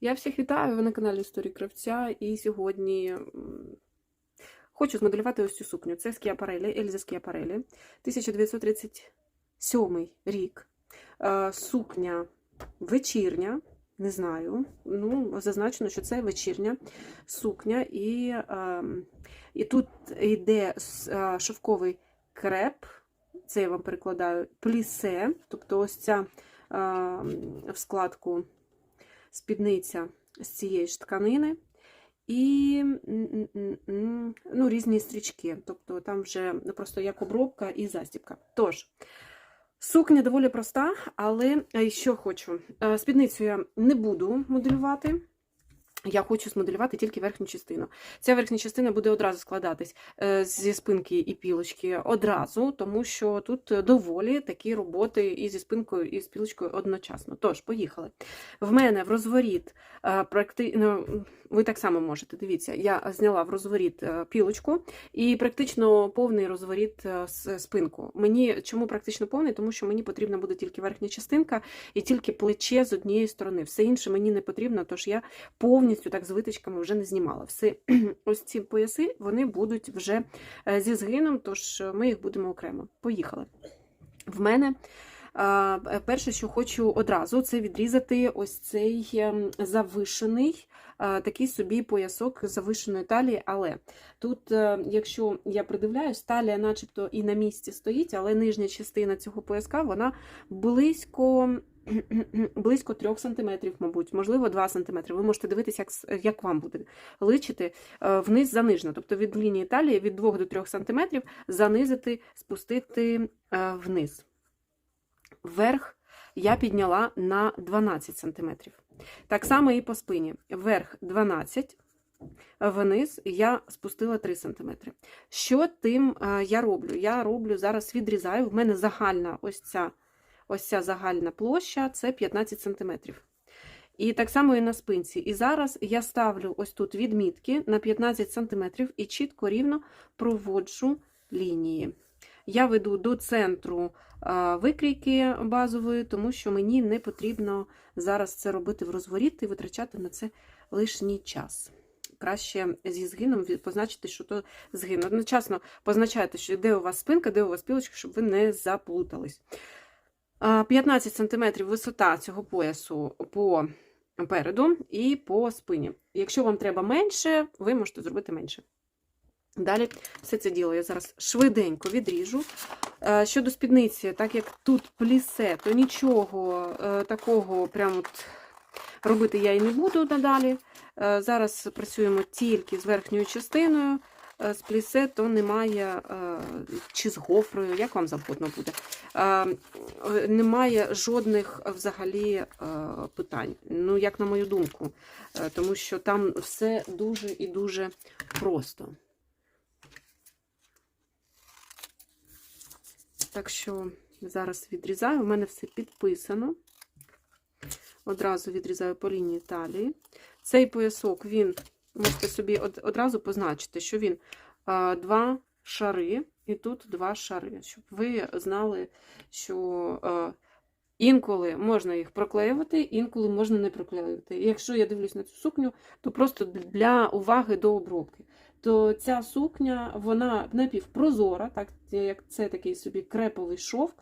Я всіх вітаю, ви на каналі Історії Кравця, і сьогодні хочу змоделювати ось цю сукню. Це Скіапарелі, Ельза Скіапарелі, 1937 рік. Е, Сукня вечірня, не знаю. Ну, зазначено, що це вечірня сукня, і, е, і тут йде е, шовковий креп, це я вам перекладаю, плісе, тобто ось ця е, в складку спідниця з цієї ж тканини. І ну, різні стрічки. Тобто там вже просто як обробка і застібка. Тож, сукня доволі проста, але е, що хочу. Е, Спідницю я не буду моделювати. Я хочу змоделювати тільки верхню частину. Ця верхня частина буде одразу складатись е, зі спинки і пілочки одразу, тому що тут доволі такі роботи і зі спинкою, і з пілочкою одночасно. Тож, поїхали. В мене в розворіт е, практи... ну, ви так само можете. Дивіться, я зняла в розворіт е, пілочку і практично повний розворіт спинку. Мені чому практично повний? Тому що мені потрібна буде тільки верхня частинка і тільки плече з однієї сторони. Все інше мені не потрібно, тож я повністю так з витичками вже не знімала. Все ось ці пояси вони будуть вже е, зі згином, тож ми їх будемо окремо. Поїхали. В мене е, перше, що хочу одразу, це відрізати ось цей ем, завишений такий собі поясок завишеної талії. Але тут, е, якщо я придивляюсь, талія начебто і на місці стоїть, але нижня частина цього пояска вона близько. Близько 3 см, мабуть, можливо, 2 см. Ви можете дивитися, як, як вам буде личити е, вниз занижено. Тобто від лінії талії від 2 до 3 см занизити, спустити е, вниз. Вверх я підняла на 12 см. Так само і по спині. Вверх 12 Вниз я спустила 3 см. Що тим е, я роблю? Я роблю зараз відрізаю. В мене загальна ось ця, ось ця загальна площа це 15 см. І так само і на спинці. І зараз я ставлю ось тут відмітки на 15 см і чітко рівно проводжу лінії. Я веду до центру викрійки базової, тому що мені не потрібно зараз це робити в розворіт і витрачати на це лишній час. Краще зі згином позначити, що то згин. Одночасно позначайте, що де у вас спинка, де у вас пілочка, щоб ви не заплутались. 15 см висота цього поясу по переду і по спині. Якщо вам треба менше, ви можете зробити менше. Далі все це діло я зараз швиденько відріжу. Е, Щодо спідниці, так як тут плісе, то нічого е, такого прям от робити я і не буду надалі. Е, Зараз працюємо тільки з верхньою частиною. З плісе то немає, чи з гофрою, як вам завгодно буде. Немає жодних взагалі питань. Ну, як на мою думку, тому що там все дуже і дуже просто. Так що зараз відрізаю, у мене все підписано. Одразу відрізаю по лінії талії. Цей поясок, він, можете собі од- одразу позначити, що він два шари, і тут два шари, щоб ви знали, що інколи можна їх проклеювати, інколи можна не проклеювати. І якщо я дивлюсь на цю сукню, то просто для уваги до обробки. То ця сукня, вона напівпрозора, так як це такий собі креповий шовк,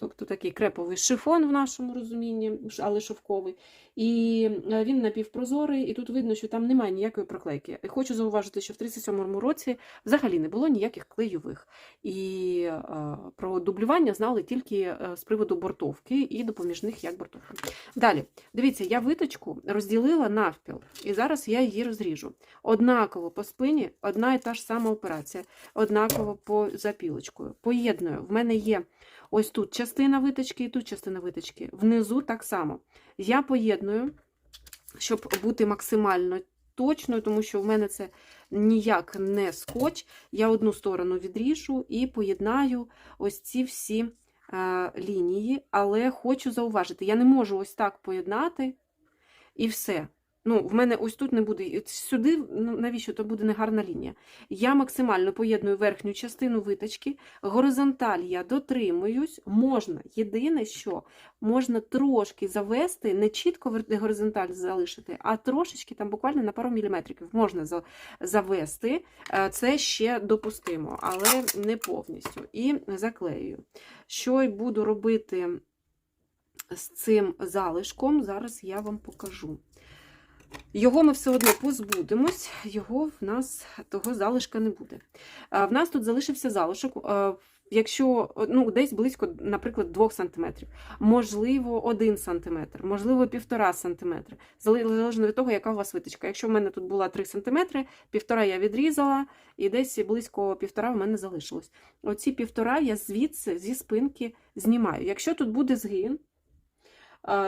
тобто такий креповий шифон в нашому розумінні, але шовковий. І е, він напівпрозорий, і тут видно, що там немає ніякої проклейки. І хочу зауважити, що в 37-му році взагалі не було ніяких клейових. І е, про дублювання знали тільки е, з приводу бортовки і допоміжних як бортовки. Далі, дивіться, я виточку розділила навпіл, і зараз я її розріжу. Однаково по спині одна і та ж сама операція, однаково по запілочкою. Поєдную. В мене є ось тут частина виточки і тут частина виточки. Внизу так само. Я поєдную, щоб бути максимально точною, тому що в мене це ніяк не скотч. Я одну сторону відріжу і поєднаю ось ці всі е, лінії, але хочу зауважити, я не можу ось так поєднати і все. Ну, в мене ось тут не буде. Сюди, ну навіщо то буде негарна лінія. Я максимально поєдную верхню частину виточки, горизонталь я дотримуюсь, можна. Єдине, що можна трошки завести, не чітко горизонталь залишити, а трошечки, там буквально на пару міліметриків можна за- завести. Е, Це ще допустимо, але не повністю. І заклею. Що й буду робити з цим залишком, зараз я вам покажу. Його ми все одно позбудемось, його в нас того залишка не буде. В нас тут залишився залишок, якщо ну, десь близько, наприклад, 2 см, можливо, 1 см, можливо, 1,5 см, залежно від того, яка у вас виточка. Якщо в мене тут була 3 см, 1,5 я відрізала, і десь близько 1,5 в мене залишилось. Оці 1,5 я звідси, зі спинки знімаю. Якщо тут буде згин,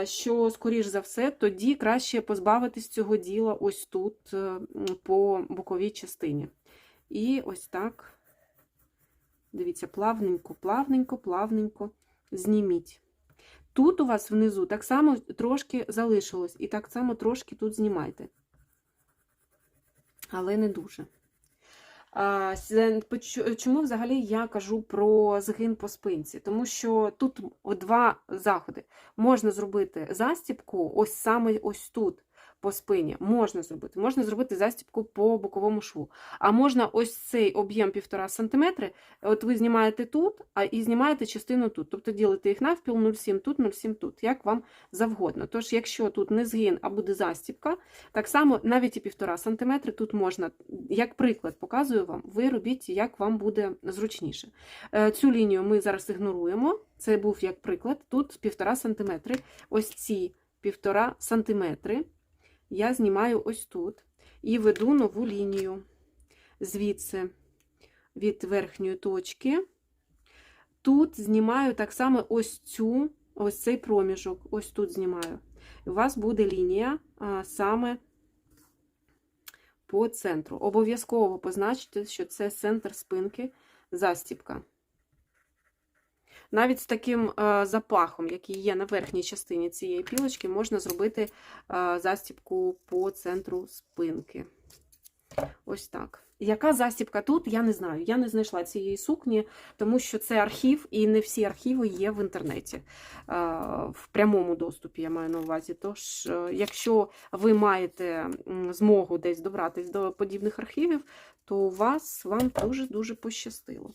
що, скоріш за все, тоді краще позбавитись цього діла ось тут, е, по боковій частині. І ось так, дивіться, плавненько, плавненько, плавненько зніміть. Тут у вас внизу так само трошки залишилось, і так само трошки тут знімайте. Але не дуже. Чому взагалі я кажу про згин по спинці? Тому що тут два заходи. Можна зробити застібку, ось саме ось тут по спині. Можна зробити. Можна зробити застібку по боковому шву. А можна ось цей об'єм 1,5 см, от ви знімаєте тут, а і знімаєте частину тут. Тобто ділите їх навпіл 0,7 тут, 0,7 тут, як вам завгодно. Тож, якщо тут не згин, а буде застібка, так само навіть і 1,5 см тут можна, як приклад, показую вам, ви робіть, як вам буде зручніше. Е, Цю лінію ми зараз ігноруємо. Це був як приклад. Тут 1,5 см. Ось ці 1,5 см я знімаю ось тут і веду нову лінію звідси від верхньої точки. Тут знімаю так само ось цю, ось цей проміжок, ось тут знімаю. У вас буде лінія а, саме по центру. Обов'язково позначте, що це центр спинки застібка. Навіть з таким е, запахом, який є на верхній частині цієї пілочки, можна зробити е, застібку по центру спинки. Ось так. Яка застібка тут, я не знаю. Я не знайшла цієї сукні, тому що це архів, і не всі архіви є в інтернеті. Е, В прямому доступі я маю на увазі. Тож, якщо ви маєте змогу десь добратись до подібних архівів, то у вас вам дуже-дуже пощастило.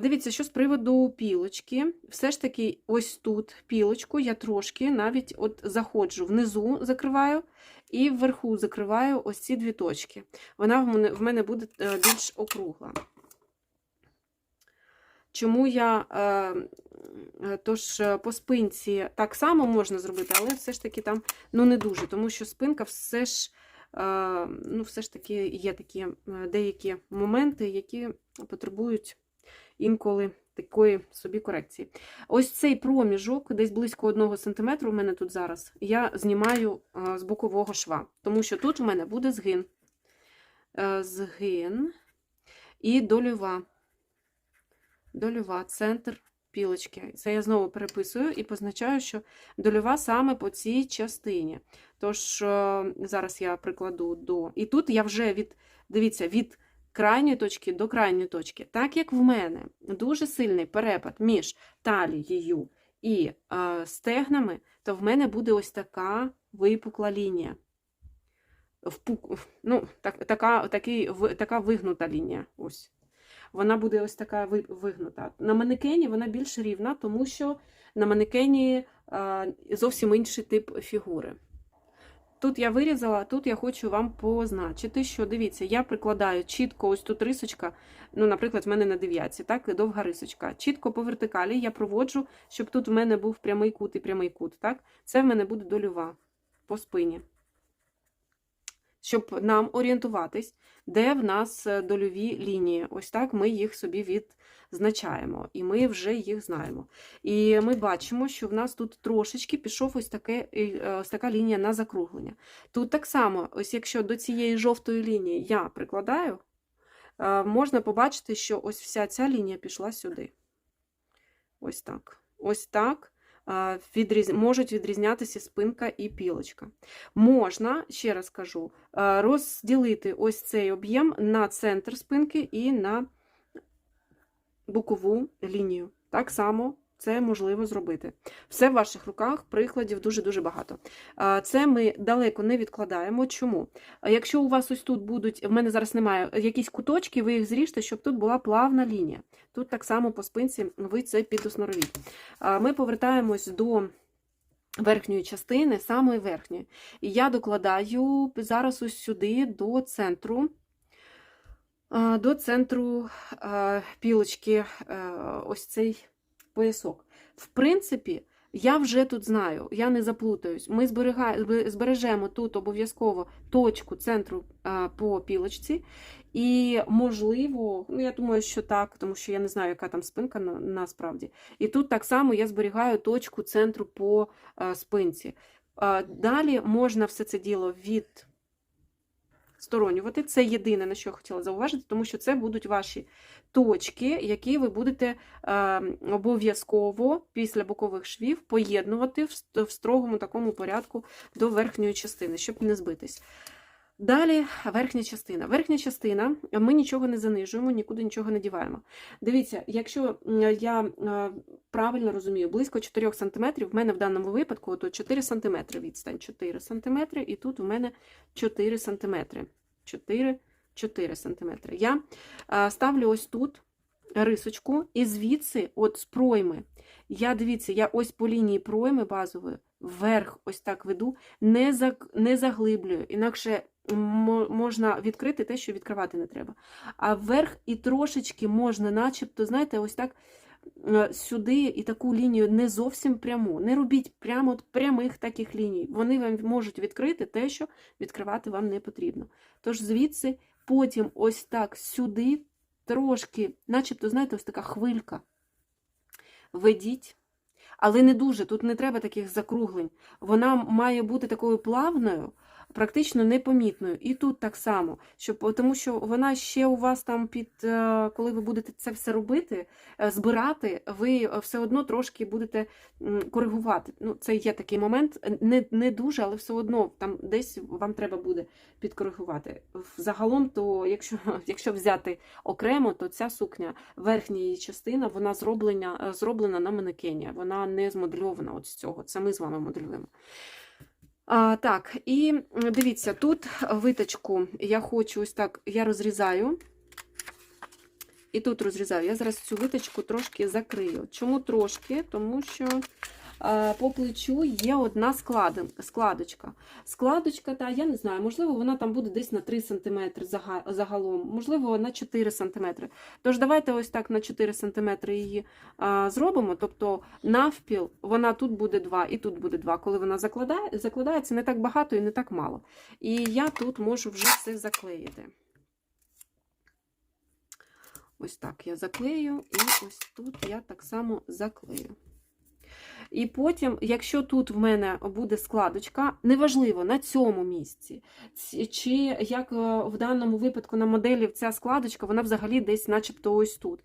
Дивіться, що з приводу пілочки. Все ж таки, ось тут пілочку я трошки навіть от заходжу внизу, закриваю, і вверху закриваю ось ці дві точки. Вона в мене, буде е, більш округла. Чому я, е, е, тож по спинці так само можна зробити, але все ж таки там ну, не дуже, тому що спинка все ж, ну, все ж таки є такі е, деякі моменти, які потребують інколи такої собі корекції. Ось цей проміжок, десь близько 1 см у мене тут зараз, я знімаю з бокового шва, тому що тут у мене буде згин. Е, Згин і дольова. Дольова, центр пілочки. Це я знову переписую і позначаю, що дольова саме по цій частині. Тож, е, зараз я прикладу до. І тут я вже від, дивіться, від крайньої точки до крайньої точки. Так як в мене дуже сильний перепад між талією і е, стегнами, то в мене буде ось така випукла лінія. Впук, ну, так, така, такий, така вигнута лінія. Ось. Вона буде ось така вигнута. На манекені вона більш рівна, тому що на манекені зовсім інший тип фігури. Тут я вирізала, тут я хочу вам позначити, що дивіться, я прикладаю чітко ось тут рисочка, ну, наприклад, в мене на дев'ятці, так, довга рисочка. Чітко по вертикалі я проводжу, щоб тут в мене був прямий кут і прямий кут. Так? Це в мене буде дольова по спині. Щоб нам орієнтуватись, де в нас е, дольові лінії. Ось так ми їх собі відзначаємо, і ми вже їх знаємо. І ми бачимо, що в нас тут трошечки пішов ось, таке, е, ось така лінія на закруглення. Тут так само, ось якщо до цієї жовтої лінії я прикладаю, е, можна побачити, що ось вся ця лінія пішла сюди. Ось так. Ось так. Відріз... можуть відрізнятися спинка і пілочка. Можна, ще раз кажу, розділити ось цей об'єм на центр спинки і на бокову лінію. Так само це можливо зробити. Все в ваших руках, прикладів дуже-дуже багато. Це ми далеко не відкладаємо. Чому? Якщо у вас ось тут будуть, в мене зараз немає, якісь куточки, ви їх зріжте, щоб тут була плавна лінія. Тут так само по спинці ви це підосноровіть. Ми повертаємось до верхньої частини, самої верхньої. І я докладаю зараз ось сюди до центру. До центру пілочки ось цей поясок. В принципі, я вже тут знаю, я не заплутаюсь. Ми збережемо тут обов'язково точку центру по пілочці. І, можливо, ну я думаю, що так, тому що я не знаю, яка там спинка на, насправді. І тут так само я зберігаю точку центру по спинці. Далі можна все це діло від сторонювати. Це єдине, на що я хотіла зауважити, тому що це будуть ваші точки, які ви будете е, обов'язково після бокових швів поєднувати в строгому такому порядку до верхньої частини, щоб не збитись. Далі верхня частина. Верхня частина, ми нічого не занижуємо, нікуди нічого не діваємо. Дивіться, якщо я е, правильно розумію, близько 4 см, в мене в даному випадку то 4 см відстань, 4 см, і тут в мене 4 см. 4, 4 см. Я е, ставлю ось тут рисочку, і звідси, от з пройми, я дивіться, я ось по лінії пройми базової вверх ось так веду, не, заг, не заглиблюю, інакше можна відкрити те, що відкривати не треба. А вверх і трошечки можна, начебто, знаєте, ось так е, сюди і таку лінію не зовсім пряму. Не робіть прямо от прямих таких ліній. Вони вам можуть відкрити те, що відкривати вам не потрібно. Тож звідси потім ось так сюди, трошки, начебто, знаєте, ось така хвилька. Ведіть. Але не дуже, тут не треба таких закруглень. Вона має бути такою плавною, практично непомітною. І тут так само, щоб, тому що вона ще у вас там під, е, коли ви будете це все робити, е, збирати, ви все одно трошки будете коригувати. Ну, це є такий момент, не, не дуже, але все одно там десь вам треба буде підкоригувати. Загалом, то якщо, якщо взяти окремо, то ця сукня, верхня її частина, вона зроблена, е, зроблена на манекені. Вона не змодельована от з цього. Це ми з вами моделюємо. А, так, і дивіться, тут виточку я хочу ось так, я розрізаю. І тут розрізаю. Я зараз цю виточку трошки закрию. Чому трошки? Тому що по плечу є одна складочка. Складочка, та, я не знаю, можливо, вона там буде десь на 3 см загалом, можливо, на 4 см. Тож давайте ось так на 4 см її зробимо. Тобто навпіл вона тут буде 2 і тут буде 2. Коли вона закладає, закладається не так багато і не так мало. І я тут можу вже це заклеїти. Ось так я заклею, і ось тут я так само заклею. І потім, якщо тут в мене буде складочка, неважливо на цьому місці, чи як е, в даному випадку на моделі ця складочка, вона взагалі десь начебто ось тут.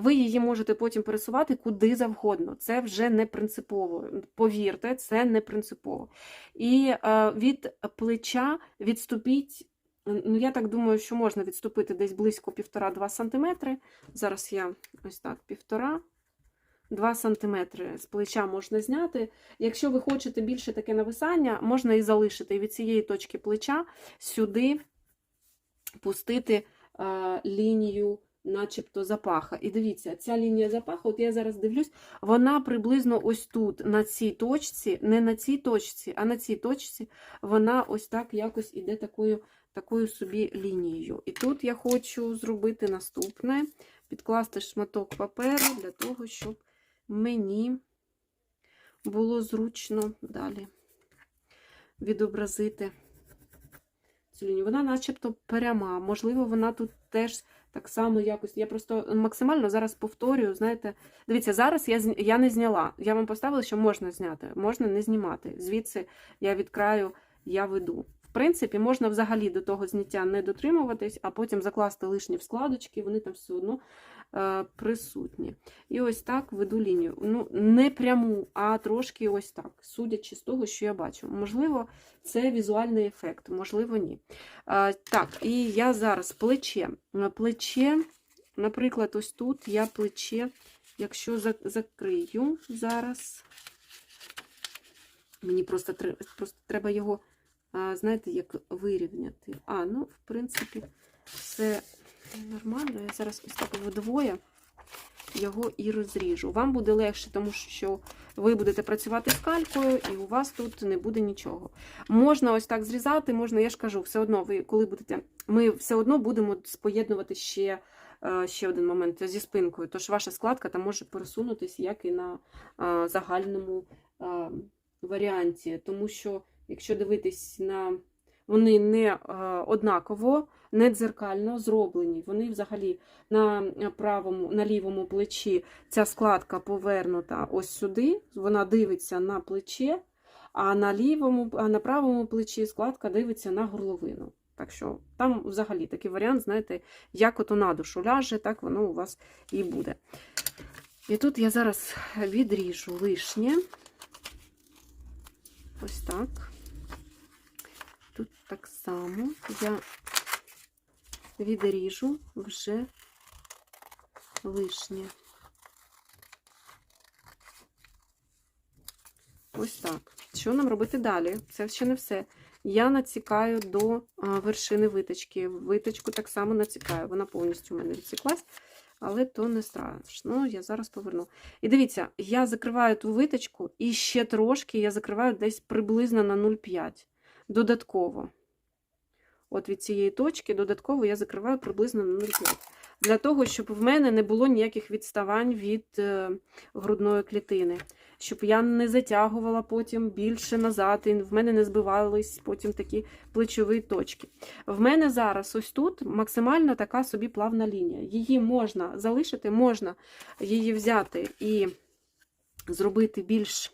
Ви її можете потім пересувати куди завгодно. Це вже не принципово. Повірте, це не принципово. І е, від плеча відступіть. Ну, я так думаю, що можна відступити десь близько 1,5-2 см. Зараз я ось так, півтора. 2 см з плеча можна зняти. Якщо ви хочете більше таке нависання, можна і залишити. Від цієї точки плеча сюди пустити е, лінію, начебто запаха. І дивіться, ця лінія запаха, от я зараз дивлюсь, вона приблизно ось тут, на цій точці, не на цій точці, а на цій точці, вона ось так якось іде такою, такою собі лінією. І тут я хочу зробити наступне: підкласти шматок паперу для того, щоб мені було зручно далі відобразити цю лінію. Вона начебто пряма. Можливо, вона тут теж так само якось. Я просто максимально зараз повторюю, знаєте, дивіться, зараз я, я не зняла. Я вам поставила, що можна зняти, можна не знімати. Звідси я від краю я веду. В принципі, можна взагалі до того зняття не дотримуватись, а потім закласти лишні в складочки, вони там все одно е, присутні. І ось так веду лінію. Ну, не пряму, а трошки ось так, судячи з того, що я бачу. Можливо, це візуальний ефект, можливо, ні. Е, так, і я зараз плече. Е, Плече, наприклад, ось тут я плече, якщо за- закрию зараз. Мені просто, просто треба його, знаєте, як вирівняти. А, ну, в принципі, все нормально. Я зараз ось так вдвоє його і розріжу. Вам буде легше, тому що ви будете працювати з калькою, і у вас тут не буде нічого. Можна ось так зрізати, можна, я ж кажу, все одно, ви коли будете. Ми все одно будемо споєднувати ще. е, Ще один момент зі спинкою, тож ваша складка там може пересунутися, як і на загальному варіанті, тому що, якщо дивитись на вони не е, однаково, не дзеркально зроблені. Вони взагалі на правому, на лівому плечі ця складка повернута ось сюди, вона дивиться на плече, а на лівому, а на правому плечі складка дивиться на горловину. Так що там взагалі такий варіант, знаєте, як ото на душу ляже, так воно у вас і буде. І тут я зараз відріжу лишнє. Ось так. Так само я відріжу вже лишнє. Ось так. Що нам робити далі? Це ще не все. Я націкаю до вершини виточки. Виточку так само націкаю. Вона повністю у мене відсіклась, але то не страшно. Я зараз поверну. І дивіться, я закриваю ту виточку, і ще трошки я закриваю десь приблизно на 0,5. Додатково. От від цієї точки додатково я закриваю приблизно на 0,5. Для того, щоб в мене не було ніяких відставань від е, грудної клітини. Щоб я не затягувала потім більше назад, і в мене не збивались потім такі плечові точки. В мене зараз ось тут максимально така собі плавна лінія. Її можна залишити, можна її взяти і зробити більш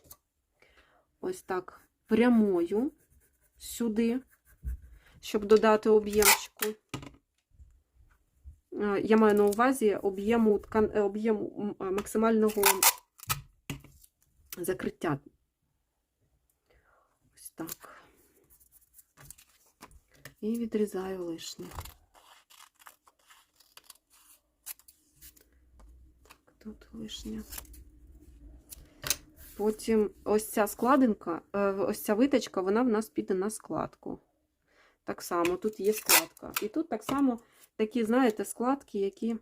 ось так прямою сюди, щоб додати об'ємчику. Е, Я маю на увазі об'єму е, об'єму е, максимального закриття. Ось так. І відрізаю лишнє. Так, тут лишнє. Потім ось ця складинка, ось ця виточка, вона в нас піде на складку. Так само, тут є складка. І тут так само такі, знаєте, складки, які.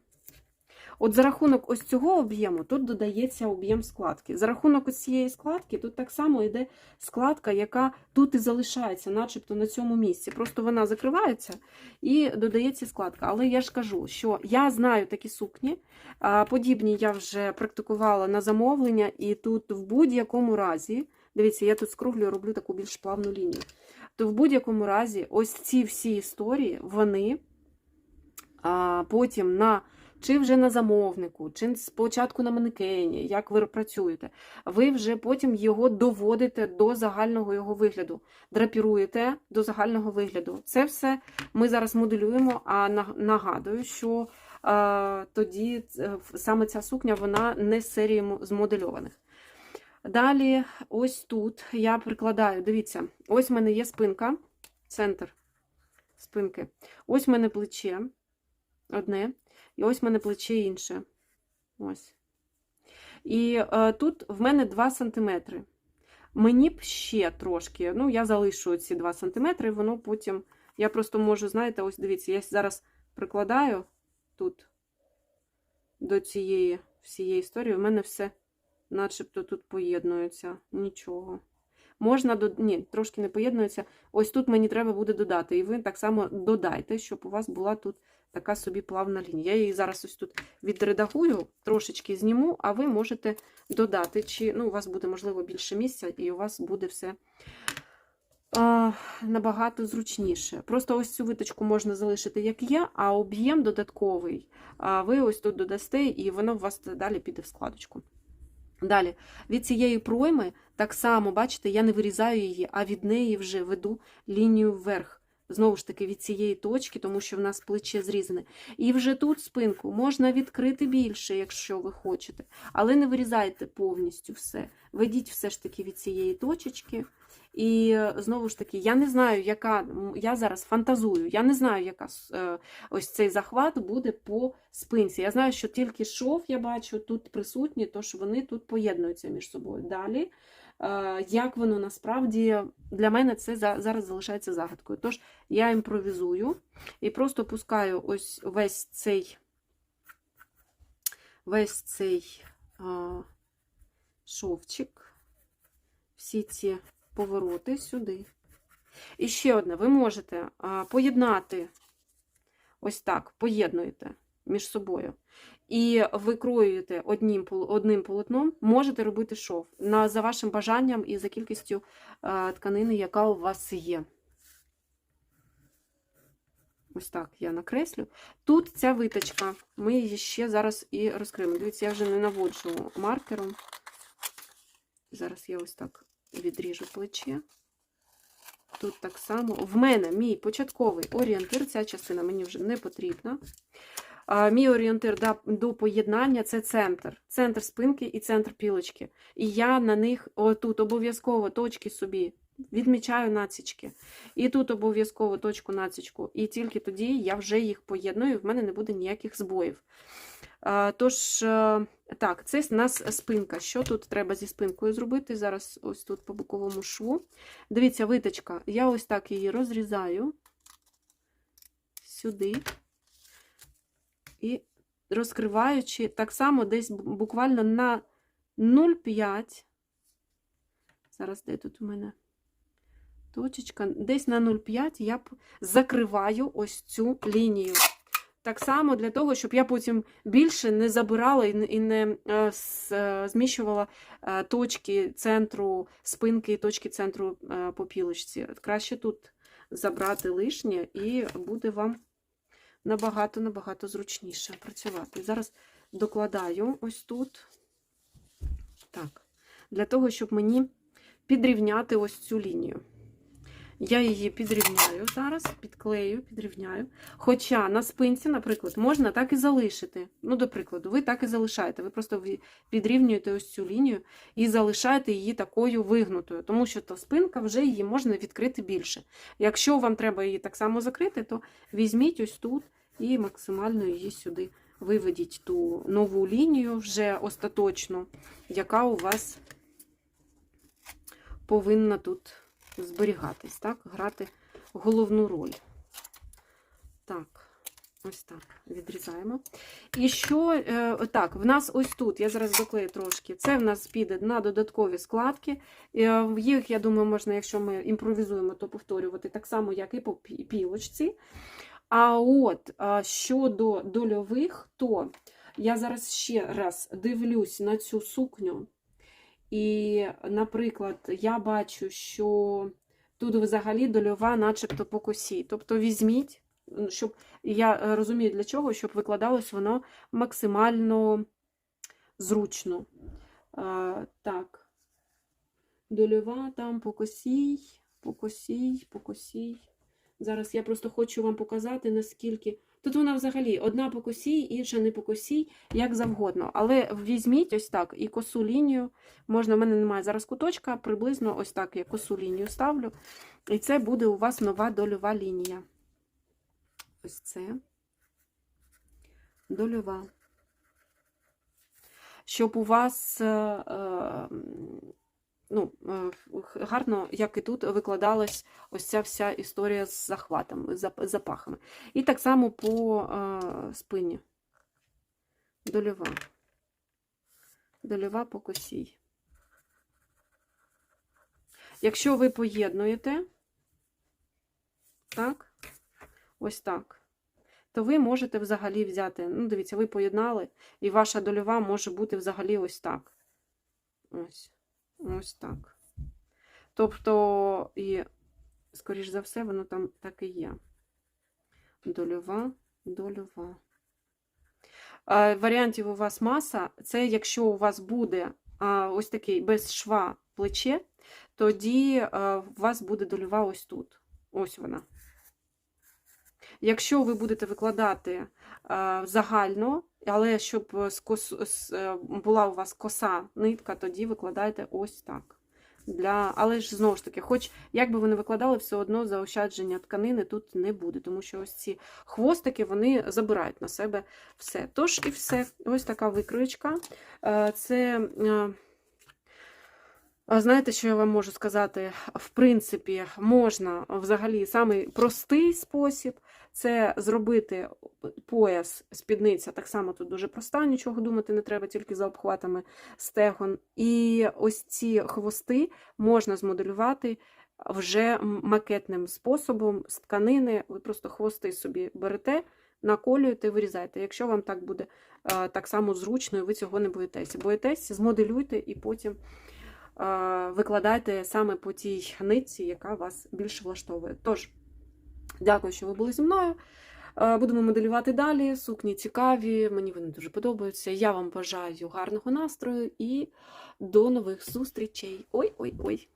От за рахунок ось цього об'єму тут додається об'єм складки. За рахунок ось цієї складки тут так само йде складка, яка тут і залишається, начебто на цьому місці. Просто вона закривається і додається складка. Але я ж кажу, що я знаю такі сукні, подібні я вже практикувала на замовлення, і тут в будь-якому разі, дивіться, я тут скруглюю, роблю таку більш плавну лінію. То в будь-якому разі, ось ці всі історії, вони а, потім на чи вже на замовнику, чи спочатку на манекені, як ви працюєте, ви вже потім його доводите до загального його вигляду, драпіруєте до загального вигляду. Це все ми зараз моделюємо, а нагадую, що е, тоді саме ця сукня вона не з серії змодельованих. Далі, ось тут я прикладаю, дивіться, ось в мене є спинка, центр спинки. Ось в мене плече одне, і ось в мене плече інше. Ось. І е, тут в мене 2 см. Мені б ще трошки, ну, я залишу ці 2 см, воно потім. Я просто можу, знаєте, ось дивіться, я зараз прикладаю тут до цієї всієї історії, в мене все начебто тут поєднується. Нічого. Можна до... Ні, трошки не поєднується. Ось тут мені треба буде додати. І ви так само додайте, щоб у вас була тут така собі плавна лінія. Я її зараз ось тут відредагую, трошечки зніму, а ви можете додати, чи ну, у вас буде, можливо, більше місця, і у вас буде все а, набагато зручніше. Просто ось цю виточку можна залишити, як є, а об'єм додатковий а ви ось тут додасте, і воно у вас далі піде в складочку. Далі, від цієї пройми, так само, бачите, я не вирізаю її, а від неї вже веду лінію вверх. Знову ж таки, від цієї точки, тому що в нас плече зрізане. І вже тут спинку можна відкрити більше, якщо ви хочете. Але не вирізайте повністю все. Ведіть все ж таки від цієї точечки. І е, знову ж таки, я не знаю, яка. Я зараз фантазую, я не знаю, яка е, ось цей захват буде по спинці. Я знаю, що тільки шов, я бачу, тут присутні, тож вони тут поєднуються між собою. Далі, е, як воно насправді для мене це зараз залишається загадкою. Тож я імпровізую і просто пускаю ось весь цей весь цей шовчик, всі ці повороти сюди. І ще одне, ви можете поєднати ось так, поєднуєте між собою. І викроюєте одним, одним полотном, можете робити шов на, за вашим бажанням і за кількістю тканини, яка у вас є. Ось так я накреслю. Тут ця виточка, ми її ще зараз і розкриємо. Дивіться, я вже не наводжу маркером. Зараз я ось так відріжу плече. Тут так само. В мене мій початковий орієнтир, ця частина мені вже не потрібна. Мій орієнтир до поєднання це центр. Центр спинки і центр пілочки. І я на них отут обов'язково точки собі відмічаю націчки. І тут обов'язково точку націчку. І тільки тоді я вже їх поєдную, і в мене не буде ніяких збоїв. Тож, е, так, це у нас спинка. Що тут треба зі спинкою зробити? Зараз ось тут по боковому шву. Дивіться, виточка. Я ось так її розрізаю сюди. І розкриваючи так само десь буквально на 0,5. Зараз де тут у мене точечка? Десь на 0,5 я закриваю ось цю лінію. Так само для того, щоб я потім більше не забирала і не, е, е, зміщувала е, точки центру спинки і точки центру е, по пілочці. Краще тут забрати лишнє, і буде вам набагато-набагато зручніше працювати. Зараз докладаю ось тут. Так, для того, щоб мені підрівняти ось цю лінію. Я її підрівняю зараз, підклею, підрівняю. Хоча на спинці, наприклад, можна так і залишити. Ну, до прикладу, ви так і залишаєте. Ви просто підрівнюєте ось цю лінію і залишаєте її такою вигнутою, тому що то спинка вже її можна відкрити більше. Якщо вам треба її так само закрити, то візьміть ось тут і максимально її сюди виведіть ту нову лінію вже остаточну, яка у вас повинна тут зберігатись, так? грати головну роль. Так, ось так, відрізаємо. І що, е, так, в нас ось тут, я зараз доклею трошки, це в нас піде на додаткові складки. Е, Їх, я думаю, можна, якщо ми імпровізуємо, то повторювати так само, як і по пілочці. А от а, щодо дольових, то я зараз ще раз дивлюсь на цю сукню. І, наприклад, я бачу, що тут взагалі дольова, начебто по косі. Тобто візьміть, щоб я е, розумію для чого, щоб викладалось воно максимально зручно. А, так. Дольова там по косій, по косій, по косій. Зараз я просто хочу вам показати, наскільки. Тут вона взагалі одна по косій, інша не по косій, як завгодно. Але візьміть ось так і косу лінію. Можна, в мене немає зараз куточка, приблизно ось так я косу лінію ставлю. І це буде у вас нова дольова лінія. Ось це дольова. Щоб у вас. е, е, ну, е, гарно, як і тут, викладалась ось ця вся історія з захватами, з запахами. І так само по е, спині. Дольова. Дольова по косій. Якщо ви поєднуєте, так, ось так, то ви можете взагалі взяти, ну, дивіться, ви поєднали, і ваша дольова може бути взагалі ось так. Ось. Ось так. Тобто, і, скоріш за все, воно там так і є. Дольова, дольова. Варіантів у вас маса. Це якщо у вас буде ось такий без шва плече, тоді у вас буде дольова ось тут. Ось вона. Якщо ви будете викладати загально, але щоб з, е, була у вас коса нитка, тоді викладайте ось так. Для... Але ж знову ж таки, хоч як би ви не викладали, все одно заощадження тканини тут не буде, тому що ось ці хвостики вони забирають на себе все. Тож і все. Ось така викроєчка. Е, Це. е, Знаєте, що я вам можу сказати? В принципі, можна взагалі самий простий спосіб це зробити пояс, спідниця. Так само тут дуже проста, нічого думати не треба, тільки за обхватами стегон. І ось ці хвости можна змоделювати вже макетним способом з тканини. Ви просто хвости собі берете, наколюєте, вирізаєте. Якщо вам так буде е, так само зручно, ви цього не боїтеся. Боїтесь, змоделюйте і потім е, викладайте саме по тій нитці, яка вас більше влаштовує. Тож, дякую, що ви були зі мною. Е, Будемо моделювати далі. Сукні цікаві, мені вони дуже подобаються. Я вам бажаю гарного настрою і до нових зустрічей. Ой-ой-ой!